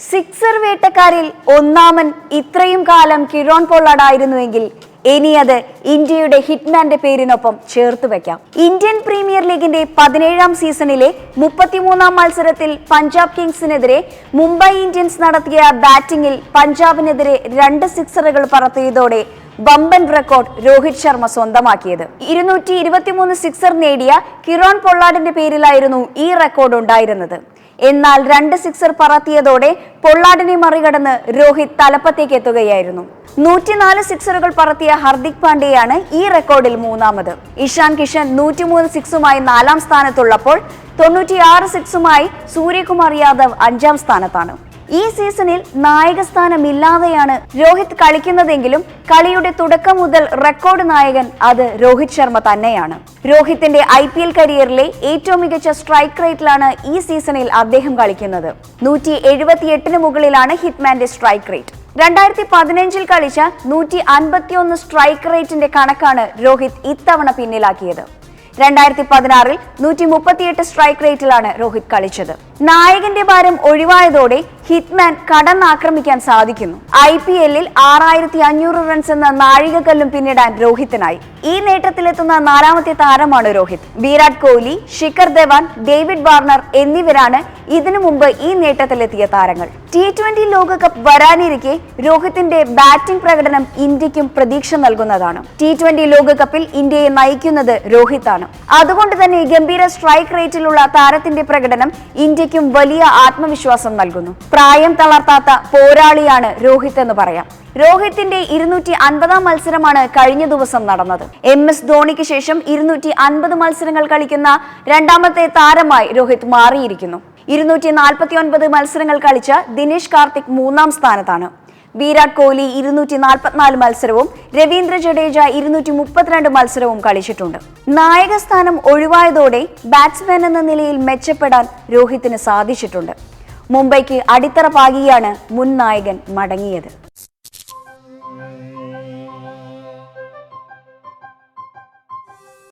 Sixer വേട്ടക്കാരിൽ ഒന്നാമൻ ഇത്രയും കാലം കിരോൺ പൊള്ളാടായിരുന്നുവെങ്കിൽ ഇനി അത് ഇന്ത്യയുടെ ഹിറ്റ്മാന്റെ പേരിനൊപ്പം ചേർത്ത് വെക്കാം. ഇന്ത്യൻ പ്രീമിയർ ലീഗിന്റെ പതിനേഴാം സീസണിലെ മുപ്പത്തിമൂന്നാം മത്സരത്തിൽ പഞ്ചാബ് കിങ്സിനെതിരെ മുംബൈ ഇന്ത്യൻസ് നടത്തിയ ബാറ്റിംഗിൽ പഞ്ചാബിനെതിരെ രണ്ട് സിക്സറുകൾ പറത്തിയതോടെ ബമ്പൻ റെക്കോർഡ് രോഹിത് ശർമ്മ സ്വന്തമാക്കിയത്. ഇരുന്നൂറ്റി ഇരുപത്തിമൂന്ന് സിക്സർ നേടിയ കിറോൺ പൊള്ളാഡിന്റെ പേരിലായിരുന്നു ഈ റെക്കോർഡ് ഉണ്ടായിരുന്നത്. എന്നാൽ രണ്ട് സിക്സർ പറത്തിയതോടെ പൊള്ളാഡിനെ മറികടന്ന് രോഹിത് തലപ്പത്തേക്ക് എത്തുകയായിരുന്നു. നൂറ്റിനാല് സിക്സറുകൾ പറത്തിയ ഹർദിക് പാണ്ഡ്യയാണ് ഈ റെക്കോർഡിൽ മൂന്നാമത്. ഇഷാൻ കിഷൻ നൂറ്റിമൂന്ന് സിക്സുമായി നാലാം സ്ഥാനത്തുള്ളപ്പോൾ തൊണ്ണൂറ്റിയാറ് സിക്സുമായി സൂര്യകുമാർ യാദവ് അഞ്ചാം സ്ഥാനത്താണ്. ഈ സീസണിൽ നായകസ്ഥാനമില്ലാതെയാണ് രോഹിത് കളിക്കുന്നതെങ്കിലും കളിയുടെ തുടക്കം മുതൽ റെക്കോർഡ് നായകൻ അത് രോഹിത് ശർമ്മ തന്നെയാണ്. രോഹിത്തിന്റെ ഐ പി എൽ കരിയറിലെ ഏറ്റവും മികച്ച സ്ട്രൈക്ക് റേറ്റിലാണ് ഈ സീസണിൽ അദ്ദേഹം കളിക്കുന്നത്. നൂറ്റി എഴുപത്തിയെട്ടിന് മുകളിലാണ് ഹിറ്റ്മാന്റെ സ്ട്രൈക്ക് റേറ്റ്. രണ്ടായിരത്തി പതിനഞ്ചിൽ കളിച്ച നൂറ്റി അൻപത്തിയൊന്ന് സ്ട്രൈക്ക് റേറ്റിന്റെ കണക്കാണ് രോഹിത് ഇത്തവണ പിന്നിലാക്കിയത്. രണ്ടായിരത്തി പതിനാറിൽ നൂറ്റി മുപ്പത്തിയെട്ട് സ്ട്രൈക്ക് റേറ്റിലാണ് രോഹിത് കളിച്ചത്. നായകന്റെ ഭാരം ഒഴിവായതോടെ ഹിറ്റ്മാൻ കടന്നാക്രമിക്കാൻ സാധിക്കുന്നു. ഐ പി എല്ലിൽ ആറായിരത്തി അഞ്ഞൂറ് റൺസ് എന്ന നാഴികക്കല്ലും പിന്നിടാൻ രോഹിത്തിനായി. ഈ നേട്ടത്തിലെത്തുന്ന നാലാമത്തെ താരമാണ് രോഹിത്. വിരാട് കോഹ്ലി ശിഖർ ധവാൻ ഡേവിഡ് വാർണർ എന്നിവരാണ് ഇതിനു മുമ്പ് ഈ നേട്ടത്തിലെത്തിയ താരങ്ങൾ. ടി ട്വന്റി ലോകകപ്പ് വരാനിരിക്കെ രോഹിത്തിന്റെ ബാറ്റിംഗ് പ്രകടനം ഇന്ത്യക്കും പ്രതീക്ഷ നൽകുന്നതാണ്. ടി ട്വന്റി ലോകകപ്പിൽ ഇന്ത്യയെ നയിക്കുന്നത് രോഹിത്താണ്. അതുകൊണ്ട് തന്നെ ഗംഭീര സ്ട്രൈക്ക് റേറ്റിലുള്ള താരത്തിന്റെ പ്രകടനം ഇന്ത്യക്കും വലിയ ആത്മവിശ്വാസം നൽകുന്നു. പ്രായം തളർത്താത്ത പോരാളിയാണ് രോഹിത് എന്ന് പറയാം. രോഹിത്തിന്റെ ഇരുന്നൂറ്റി അൻപതാം മത്സരമാണ് കഴിഞ്ഞ ദിവസം നടന്നത്. എം എസ് ധോണിക്ക് ശേഷം ഇരുന്നൂറ്റി അൻപത് മത്സരങ്ങൾ കളിക്കുന്ന രണ്ടാമത്തെ താരമായി രോഹിത് മാറിയിരിക്കുന്നു. ഇരുന്നൂറ്റി നാൽപ്പത്തി ഒൻപത് മത്സരങ്ങൾ കളിച്ച ദിനേശ് കാർത്തിക് മൂന്നാം സ്ഥാനത്താണ്. വിരാട് കോഹ്ലി ഇരുന്നൂറ്റി നാൽപ്പത്തിനാല് മത്സരവും രവീന്ദ്ര ജഡേജ ഇരുന്നൂറ്റി മുപ്പത്തിരണ്ട് മത്സരവും കളിച്ചിട്ടുണ്ട്. നായകസ്ഥാനം ഒഴിവായതോടെ ബാറ്റ്സ്മാൻ എന്ന നിലയിൽ മെച്ചപ്പെടാൻ രോഹിത്തിന് സാധിച്ചിട്ടുണ്ട്. മുംബൈക്ക് അടിത്തറ പാകിയാണ് മുൻ നായകൻ മടങ്ങിയത്.